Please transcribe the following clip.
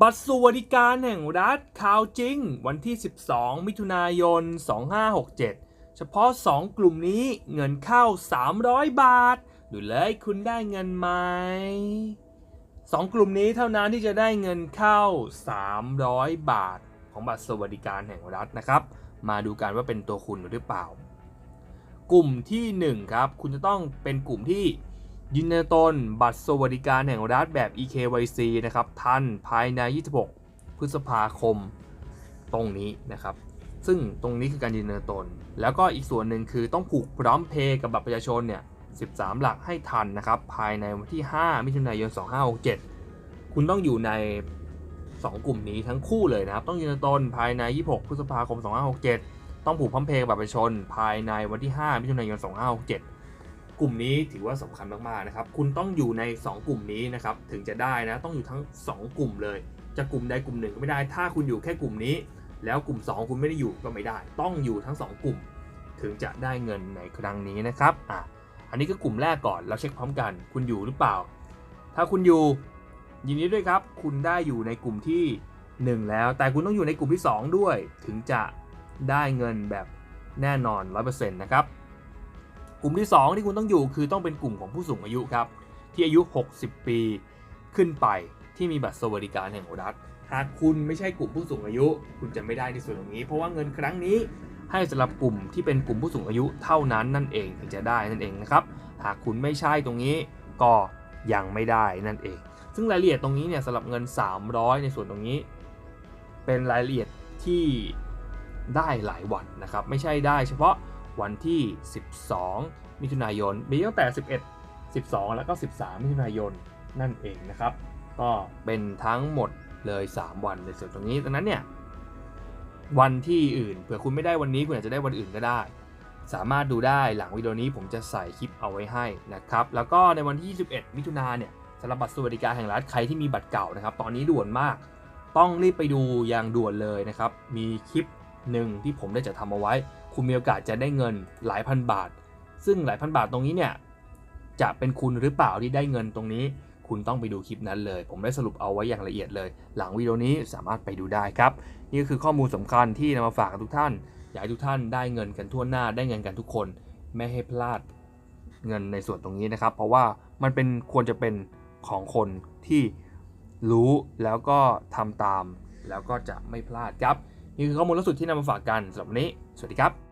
บัตรสวัสดิการแห่งรัฐข่าวจริง วันที่ 12 มิถุนายน 2567 เฉพาะ 2 กลุ่มนี้เงินเข้า 300 บาท ดูเลยคุณได้เงินไหม2 กลุ่มนี้เท่านั้นที่จะได้เงินเข้า 300 บาท ของบัตรสวัสดิการแห่งรัฐนะครับ มาดูกันว่าเป็นตัวคุณหรือเปล่า กลุ่มทีหนึ่1 ครับ คุณจะต้องเป็นกลุ่มที่ ยืนยันตนบัตรสวัสดิการแห่งรัฐแบบ EKYC นะครับทันภายใน 26 พฤษภาคมตรงนี้นะครับ ซึ่งตรงนี้คือการยืนยันตน แล้วก็อีกส่วนหนึ่งคือต้องผูกพร้อมเพย์กับบัตรประชาชนเนี่ย13 หลักให้ทันนะครับ ภายในวันที่ 5 มิถุนายน 2567 คุณต้องอยู่ใน 2 กลุ่มนี้ทั้งคู่เลยนะครับ ต้องยืนยันตนภายใน 26 พฤษภาคม 2567 ต้องผูกพร้อมเพย์กับบัตรประชาชน ภายในวันที่ 5 มิถุนายน 2567 กลุ่มนี้ถือว่าสำคัญมากๆนะครับ คุณต้องอยู่ใน 2 กลุ่มนี้นะครับ ถึงจะได้นะ ต้องอยู่ทั้ง 2 กลุ่มเลย จะกลุ่มใดกลุ่มหนึ่งก็ไม่ได้ ถ้าคุณอยู่แค่กลุ่มนี้ แล้วกลุ่ม 2 คุณไม่ได้อยู่ก็ไม่ได้ ต้องอยู่ทั้ง 2 กลุ่ม ถึงจะได้เงินในครั้งนี้นะครับอะอันนี้ก็กลุ่มแรกก่อน เราเช็คพร้อมกัน คุณอยู่หรือเปล่า ถ้าคุณอยู่ ยินดีด้วยครับ คุณได้อยู่ในกลุ่มที่ 1 แล้ว แต่คุณต้องอยู่ในกลุ่มที่ 2 ด้วย ถึงจะได้เงินแบบแน่นอน 100%นะครับ กลุ่มที่ 2 ที่คุณต้องอยู่คือต้องเป็นกลุ่มของผู้สูงอายุครับ ที่อายุ 60 ปีขึ้นไปที่มีบัตรสวัสดิการแห่งรัฐ หากคุณไม่ใช่กลุ่มผู้สูงอายุ คุณจะไม่ได้ในส่วนตรงนี้ เพราะว่าเงินครั้งนี้ให้สำหรับกลุ่มที่เป็นกลุ่มผู้สูงอายุเท่านั้นนั่นเองถึงจะได้นั่นเองนะครับ หากคุณไม่ใช่ตรงนี้ก็ยังไม่ได้นั่นเอง ซึ่งรายละเอียดตรงนี้เนี่ยสำหรับเงิน 300 ในส่วนตรงนี้ เป็นรายละเอียดที่ได้หลายวันนะครับ ไม่ใช่ได้เฉพาะ วันที่ 12 มิถุนายน มีตั้งแต่ 11 12 แล้วก็ 13 มิถุนายนนั่นเองนะครับ ก็เป็นทั้งหมดเลย 3 วันในส่วนตรงนี้ดังนั้นเนี่ยวันที่อื่นเผื่อคุณไม่ได้วันนี้คุณอาจจะได้วันอื่นก็ได้ สามารถดูได้หลังวิดีโอนี้ผมจะใส่คลิปเอาไว้ให้นะครับแล้วก็ในวันที่ 21 มิถุนายนเนี่ยสำหรับบัตรสวัสดิการแห่งรัฐใครที่มีบัตรเก่านะครับ ตอนนี้ด่วนมาก ต้องรีบไปดูอย่างด่วนเลยนะครับ มีคลิปหนึ่งที่ผมได้จะทำเอาไว้ คุณมีโอกาสจะได้เงินหลายพันบาท ซึ่งหลายพันบาทตรงนี้เนี่ยจะเป็นคุณหรือเปล่าที่ได้เงินตรงนี้ คุณต้องไปดูคลิปนั้นเลย ผมได้สรุปเอาไว้อย่างละเอียดเลย หลังวิดีโอนี้สามารถไปดูได้ครับ นี่ก็คือข้อมูลสำคัญที่นำมาฝากกับทุกท่านอยากให้ทุกท่านได้เงินกันทั่วหน้าได้เงินกันทุกคน ไม่ให้พลาดเงินในส่วนตรงนี้นะครับ เพราะว่ามันเป็นควรจะเป็นของคนที่รู้แล้วก็ทำตาม แล้วก็จะไม่พลาดครับ นี่คือข้อมูลล่าสุดที่นำมาฝากกันสำหรับวันนี้ สวัสดีครับ